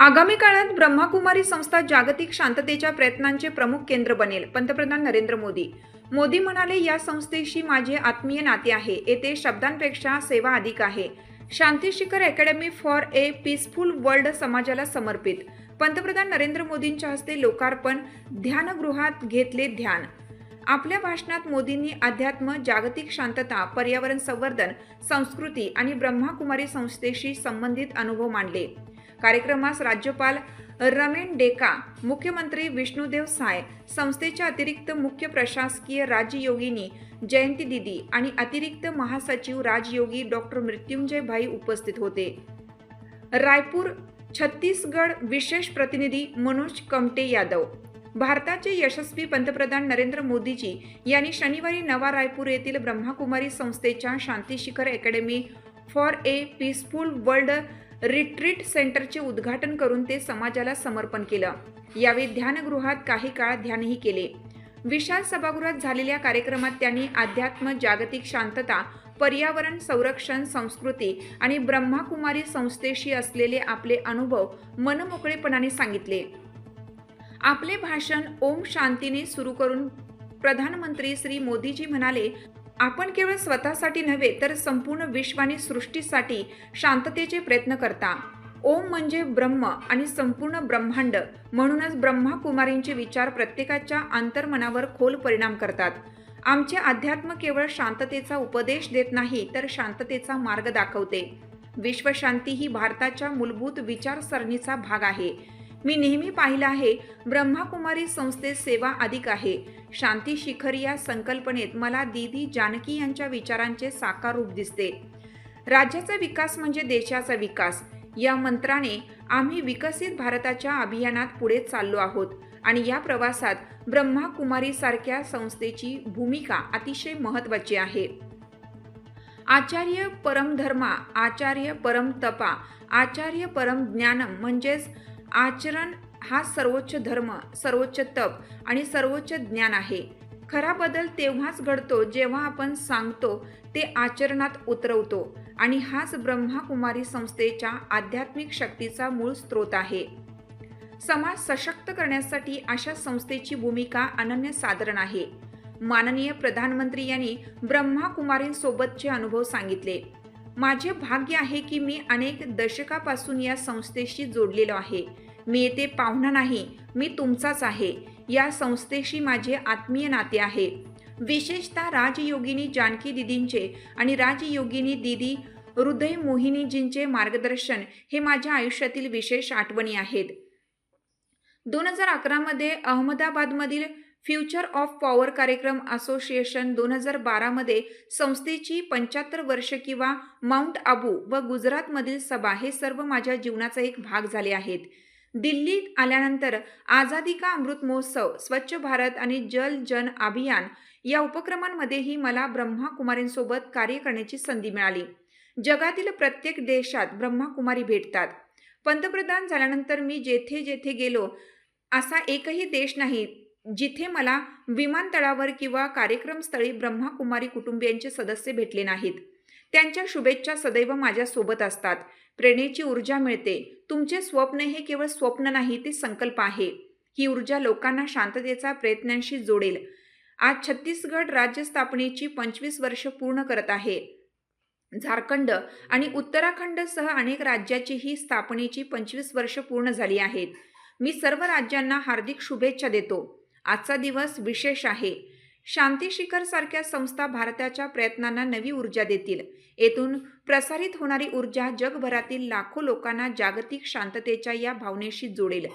आगामी काळात ब्रह्माकुमारी संस्था जागतिक शांततेच्या प्रयत्नांचे प्रमुख केंद्र बनेल पंतप्रधान नरेंद्र मोदी. मोदी म्हणाले या संस्थेशी माझे आत्मीय नाते आहे. येथे शब्दांपेक्षा सेवा अधिक आहे. Shanti Shikhar academy for a peaceful world समाजाला समर्पित. पंतप्रधान नरेंद्र मोदींच्या हस्ते लोकार्पण ध्यानगृहात घेतले ध्यान. आपल्या भाषणात मोदींनी अध्यात्म जागतिक शांतता पर्यावरण संवर्धन संस्कृती आणि ब्रह्माकुमारी संस्थेशी संबंधित अनुभव मांडले. कार्यक्रमास राज्यपाल रमेन डेका मुख्यमंत्री विष्णुदेव साय संस्थेच्या अतिरिक्त मुख्य प्रशासकीय राजयोगिनी जयंती दिदी आणि अतिरिक्त महासचिव राजयोगी डॉक्टर मृत्युंजय भाई उपस्थित होते. रायपूर छत्तीसगड विशेष प्रतिनिधी मनोज कमटे यादव. भारताचे यशस्वी पंतप्रधान नरेंद्र मोदीजी यांनी शनिवारी नवा रायपूर येथील ब्रह्माकुमारी संस्थेच्या Shanti Shikhar academy for a peaceful world retreat सेंटरचे उद्घाटन करून ते समाजाला समर्पण केलं. यावेळी ध्यानगृहात काही काळ ध्यानही केले. विशाल सभागृहात झालेल्या कार्यक्रमात त्यांनी अध्यात्म जागतिक शांतता पर्यावरण संरक्षण संस्कृती आणि ब्रह्माकुमारी संस्थेशी असलेले आपले अनुभव मनमोकळेपणाने सांगितले. आपले भाषण ओम शांतीने सुरू करून प्रधानमंत्री श्री मोदीजी म्हणाले आपण केवळ स्वतःसाठी नव्हे तर संपूर्ण विश्व आणि सृष्टीसाठी शांततेचे प्रयत्न करता. ओम म्हणजे ब्रह्म आणि संपूर्ण ब्रह्मांड म्हणूनच ब्रह्माकुमारींचे विचार प्रत्येकाच्या अंतर्मनावर खोल परिणाम करतात. आमचे अध्यात्म केवळ शांततेचा उपदेश देत नाही तर शांततेचा मार्ग दाखवते. विश्वशांती ही भारताच्या मूलभूत विचारसरणीचा भाग आहे. मी नेहमी पाहिलं आहे ब्रह्माकुमारी संस्थेत सेवा अधिक आहे. शांती शिखर या संकल्पनेत मला दीदी जानकी यांच्या विचारांचे साकार रूप दिसते. राज्याचा विकास म्हणजे देशाचा विकास. या मंत्राने आम्ही विकसित भारताच्या अभियानात पुढे चाललो आहोत आणि या प्रवासात ब्रह्माकुमारी सारख्या संस्थेची भूमिका अतिशय महत्त्वाची आहे. आचार्य परमधर्मा आचार्य परम तपा आचार्य परम ज्ञानम म्हणजेच आचरण हा सर्वोच्च धर्म सर्वोच्च तप आणि सर्वोच्च ज्ञान आहे. खरा बदल तेव्हाच घडतो जेव्हा आपण सांगतो ते आचरणात उतरवतो आणि हाच ब्रह्माकुमारी संस्थेच्या आध्यात्मिक शक्तीचा मूळ स्रोत आहे. समाज सशक्त करण्यासाठी अशा संस्थेची भूमिका अनन्यसाधारण आहे. माननीय प्रधानमंत्री यांनी ब्रह्माकुमारींसोबतचे अनुभव सांगितले. माझे भाग्य आहे की मी अनेक दशकापासून या संस्थेशी जोडलेलो आहे. मी येथे पाहुणा नाही मी तुमचाच आहे. या संस्थेशी माझे आत्मीय नाते आहे. विशेषतः राजयोगिनी जानकी दिदींचे आणि राजयोगिनी दिदी हृदय मोहिनीजींचे मार्गदर्शन हे माझ्या आयुष्यातील विशेष आठवणी आहेत. दोन हजार अकरामध्ये अहमदाबादमधील फ्युचर ऑफ पॉवर कार्यक्रम असोसिएशन दोन हजार बारामध्ये संस्थेची पंच्याहत्तर वर्ष किंवा माउंट आबू व गुजरातमधील सभा हे सर्व माझ्या जीवनाचा एक भाग झाले आहेत. दिल्लीत आल्यानंतर आझादी का अमृत महोत्सव स्वच्छ भारत आणि जल जन अभियान या उपक्रमांमध्येही मला ब्रह्माकुमारींसोबत कार्य करण्याची संधी मिळाली. जगातील प्रत्येक देशात ब्रह्माकुमारी भेटतात. पंतप्रधान झाल्यानंतर मी जेथे जेथे गेलो असा एकही देश नाही जिथे मला विमानतळावर किंवा कार्यक्रमस्थळी ब्रह्माकुमारी कुटुंबियांचे सदस्य भेटले नाहीत. त्यांच्या शुभेच्छा सदैव माझ्यासोबत असतात. प्रेरणेची ऊर्जा मिळते. तुमचे स्वप्न हे केवळ स्वप्न नाही ते संकल्प आहे. ही ऊर्जा लोकांना शांततेचा प्रयत्नांशी जोडेल. आज छत्तीसगड राज्य स्थापनेची पंचवीस वर्ष पूर्ण करत आहे. झारखंड आणि उत्तराखंडसह अनेक राज्याची ही स्थापनेची पंचवीस वर्ष पूर्ण झाली आहेत. मी सर्व राज्यांना हार्दिक शुभेच्छा देतो. आजचा दिवस विशेष आहे. शांती शिखर सारख्या संस्था भारताच्या प्रयत्नांना नवी ऊर्जा देतील. येथून प्रसारित होणारी ऊर्जा जगभरातील लाखो लोकांना जागतिक शांततेच्या या भावनेशी जोडेल.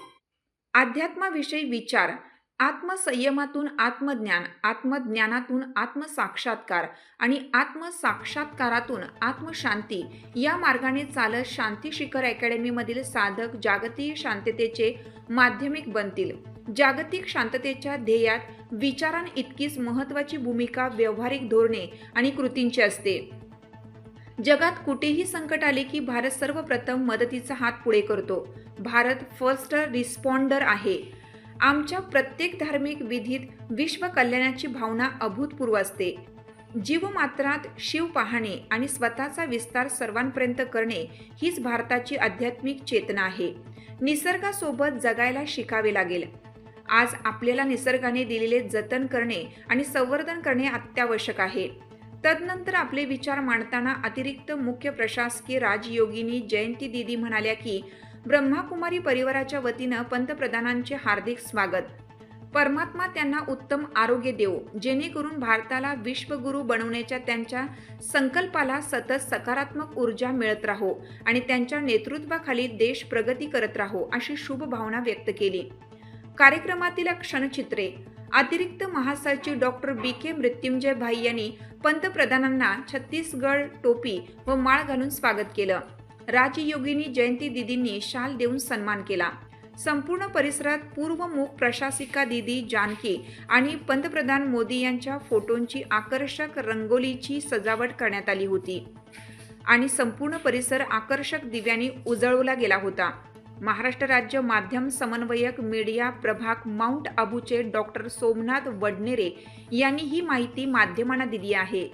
अध्यात्माविषयी विचार आत्मसंयमातून आत्मज्ञान आत्मज्ञानातून आत्मसाक्षात्कार आणि आत्मसाक्षात्कारातून आत्मशांती या मार्गाने चालत शांती शिखर अकॅडमीमधील साधक जागतिक शांततेचे माध्यमिक बनतील. जागतिक शांततेच्या ध्येयात विचारां इतकीच महत्त्वाची भूमिका व्यावहारिक धोरणे आणि कृतींची असते. जगात कुठेही संकट आले की भारत सर्वप्रथम मदतीचा हात पुढे करतो. भारत फर्स्ट रिस्पॉन्डर आहे. आमच्या प्रत्येक धार्मिक विधीत विश्व कल्याणाची भावना अभूतपूर्व असते. जीवमात्रात शिव पाहणे आणि स्वतःचा विस्तार सर्वांपर्यंत करणे हीच भारताची आध्यात्मिक चेतना आहे. निसर्गासोबत जगायला शिकावे लागेल. आज आपल्याला निसर्गाने दिलेले जतन करणे आणि संवर्धन करणे अत्यावश्यक आहे. तदनंतर आपले विचार मांडताना अतिरिक्त मुख्य प्रशासकीय राजयोगिनी जयंती दिदी म्हणाल्या की ब्रह्माकुमारी परिवाराच्या वतीनं पंतप्रधानांचे हार्दिक स्वागत. परमात्मा त्यांना उत्तम आरोग्य देवो जेणेकरून भारताला विश्वगुरू बनवण्याच्या त्यांच्या संकल्पाला सतत सकारात्मक ऊर्जा मिळत राहो आणि त्यांच्या नेतृत्वाखाली देश प्रगती करत राहो अशी शुभ भावना व्यक्त केली. कार्यक्रमातील क्षणचित्रे. अतिरिक्त महासचिव डॉक्टर बी. के. मृत्युंजय भाई यांनी पंतप्रधानांना छत्तीसगड टोपी व माळ घालून स्वागत केलं. राजयोगिनी जयंती दिदींनी शाल देऊन सन्मान केला. संपूर्ण परिसरात पूर्वमुख प्रशासिका दिदी जानकी आणि पंतप्रधान मोदी यांच्या फोटोंची आकर्षक रंगोलीची सजावट करण्यात आली होती. आणि संपूर्ण परिसर आकर्षक दिव्यांनी उजळवला गेला होता. महाराष्ट्र राज्य माध्यम समन्वयक मीडिया प्रभाग माउंट आबूचे डॉक्टर सोमनाथ वडनेरे यांनी ही माहिती माध्यमांना दिली आहे.